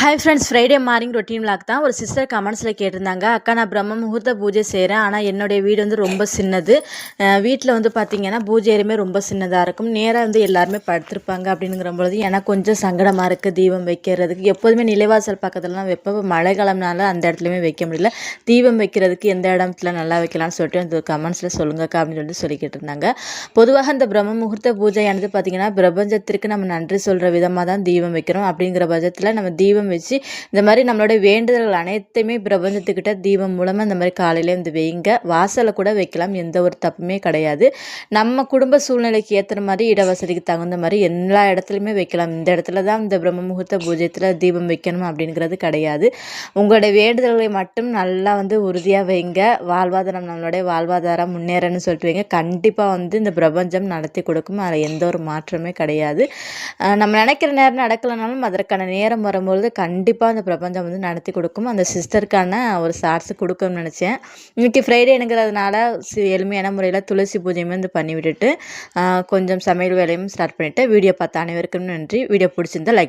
Hi friends Friday morning routine vlog தான். ஒரு sister கமெண்ட்ஸில் கேட்டிருந்தாங்க. அக்கா நான் பிரம்ம முகூர்த்த பூஜை செய்கிறேன் ஆனால் என்னுடைய வீடு வந்து ரொம்ப சின்னது. வீட்டில் வந்து பார்த்திங்கன்னா பூஜை அறையுமே ரொம்ப சின்னதாக இருக்கும். நேராக வந்து எல்லாருமே படுத்திருப்பாங்க. அப்படிங்கிற பொழுது எனக்கு கொஞ்சம் சங்கடமாக இருக்குது தீபம் வைக்கிறதுக்கு. எப்போதுமே நிலைவாசல் பக்கத்துலலாம் வைப்போம் மழை காலம்னால அந்த இடத்துலையுமே வைக்க முடியல. தீபம் வைக்கிறதுக்கு எந்த இடத்துல நல்லா வைக்கலாம்னு சொல்லிட்டு அந்த கமெண்ட்ஸில் சொல்லுங்கக்கா அப்படின்னு சொல்லிட்டு சொல்லிக்கிட்டு இருந்தாங்க. பொதுவாக இந்த பிரம்ம முகூர்த்த பூஜையானது பார்த்திங்கன்னா பிரபஞ்சத்திற்கு நம்ம நன்றி சொல்கிற விதமாக தான் தீபம் வைக்கிறோம். அப்படிங்கிற பட்சத்தில் நம்ம தீபம் வச்சு இந்த மாதிரி நம்மளோட வேண்டுதல்கள் அனைத்தையுமே பிரபஞ்சத்துக்கிட்ட தீபம் மூலமாக இந்த மாதிரி காலையில் வந்து வைங்க. வாசலை கூட வைக்கலாம். எந்த ஒரு தப்புமே கிடையாது. நம்ம குடும்ப சூழ்நிலைக்கு ஏற்றுற மாதிரி இடவசதிக்கு தகுந்த மாதிரி எல்லா இடத்துலையுமே வைக்கலாம். இந்த இடத்துல தான் இந்த பிரம்ம முகூர்த்த பூஜ்யத்தில் தீபம் வைக்கணும் அப்படிங்கிறது கிடையாது. உங்களுடைய வேண்டுதல்களை மட்டும் நல்லா வந்து உறுதியாக வைங்க. வாழ்வாதாரம் நம்மளுடைய வாழ்வாதாரம் முன்னேறன்னு சொல்லிட்டு வைங்க. கண்டிப்பாக வந்து இந்த பிரபஞ்சம் நடத்தி கொடுக்கும். அதில் எந்த ஒரு மாற்றமே கிடையாது. நம்ம நினைக்கிற நேரம் நடக்கலைனாலும் அதற்கான நேரம் வரும்பொழுது கண்டிப்பாக அந்த பிரபஞ்சம் வந்து நடத்தி கொடுக்கும். அந்த சிஸ்டருக்கான ஒரு ஷார்ட்ஸ் கொடுக்கும்னு நினச்சேன். இன்றைக்கி ஃப்ரைடேனுங்கிறதுனால எளிமையான முறையில் துளசி பூஜையுமே வந்து பண்ணி விட்டுட்டு கொஞ்சம் சமையல் வேலையும் ஸ்டார்ட் பண்ணிவிட்டு வீடியோ பார்த்த அனைவருக்கும் நன்றி. வீடியோ பிடிச்சிருந்தா லைக்